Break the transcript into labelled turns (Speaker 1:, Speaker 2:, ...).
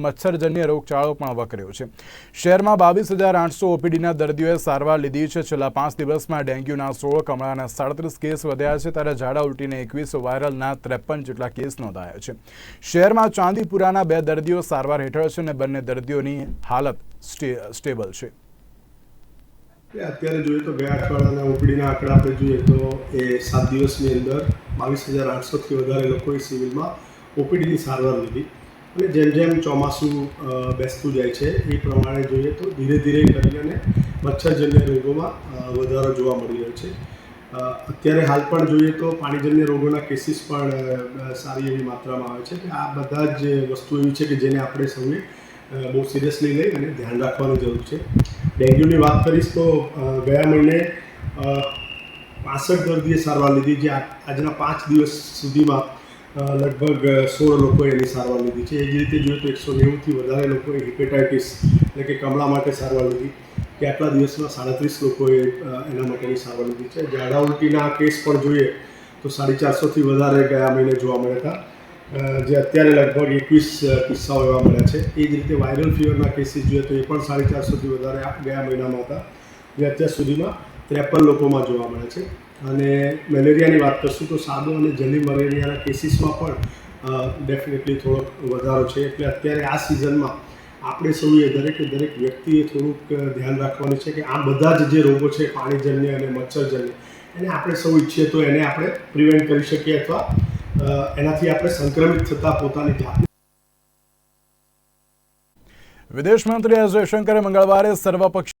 Speaker 1: મચ્છરજન્ય રોગચાળો પણ વકર્યો છે. શહેરમાં બાવીસ હજાર આઠસો ઓપીડીના દર્દીઓએ સારવાર લીધી છે. છેલ્લા પાંચ દિવસમાં ડેન્ગ્યુના સોળ કમળાના સાડત્રીસ કેસ વધ્યા છે. ત્યારે ઝાડા ઉલટીને એકવીસ, વાયરલના ત્રેપન જેટલા કેસ નોંધાયા છે. શહેરમાં ચાંદીપુરાના બે દર્દીઓ સારવાર હેઠળ છે અને બંને દર્દીઓની હાલત સ્ટે- સ્ટેબલ છે.
Speaker 2: અત્યારે જોઈએ તો ગયા અઠવાડિયાના ઓપીડીના આંકડા આપણે જોઈએ તો એ સાત દિવસની અંદર બાવીસ હજાર આઠસોથી વધારે લોકોએ સિવિલમાં ઓપીડીની સારવાર લીધી. અને જેમ જેમ ચોમાસું બેસતું જાય છે, એ પ્રમાણે જોઈએ તો ધીરે ધીરે કરીને મચ્છરજન્ય રોગોમાં વધારો જોવા મળી રહ્યો છે. અત્યારે હાલ પણ જોઈએ તો પાણીજન્ય રોગોના કેસીસ પણ સારી એવી માત્રામાં આવે છે. કે આ બધા જ વસ્તુ એવી છે કે જેને આપણે સૌએ બહુ સિરિયસલી લઈ અને ધ્યાન રાખવાની જરૂર છે. ડેન્ગ્યુની વાત કરીશ તો ગયા મહિને પાસઠ દર્દીએ સારવાર લીધી, જે આજના પાંચ દિવસ સુધીમાં લગભગ સોળ લોકોએ એની સારવાર લીધી છે. એ જ રીતે જોઈએ તો એકસો નેવુંથી વધારે લોકોએ હિપેટાઇટિસ એટલે કે કમળા માટે સારવાર લીધી. કે આટલા દિવસમાં સાડત્રીસ લોકોએ એના માટેની સારવાર લીધી છે. ઝાડા ઉલટીના કેસ પણ જોઈએ તો સાડી ચારસોથી વધારે ગયા મહિને જોવા મળ્યા હતા. જે અત્યારે લગભગ એકવીસ કિસ્સાઓ એવા મળ્યા છે. એ જ રીતે વાયરલ ફીવરના કેસીસ જોઈએ તો એ પણ સાડી ચારસોથી વધારે ગયા મહિનામાં હતા. જે અત્યાર સુધીમાં ત્રેપન લોકોમાં જોવા મળે છે. અને મેલેરિયાની વાત કરશું તો સાદો અને જલ્દી મલેરિયાના કેસીસમાં પણ ડેફિનેટલી થોડોક વધારો છે. એટલે અત્યારે આ સિઝનમાં આપણે સૌએ દરેકે દરેક વ્યક્તિએ થોડુંક ધ્યાન રાખવાનું છે કે આ બધા જ જે રોગો છે, પાણીજન્ય અને મચ્છરજન્ય, એને આપણે સૌ ઈચ્છીએ તો એને આપણે પ્રિવેન્ટ કરી શકીએ અથવા એનાથી આપણે સંક્રમિત થતાં પોતાની જાતને.
Speaker 1: વિદેશ મંત્રી એસ જયશંકરે મંગળવારે સર્વપક્ષીય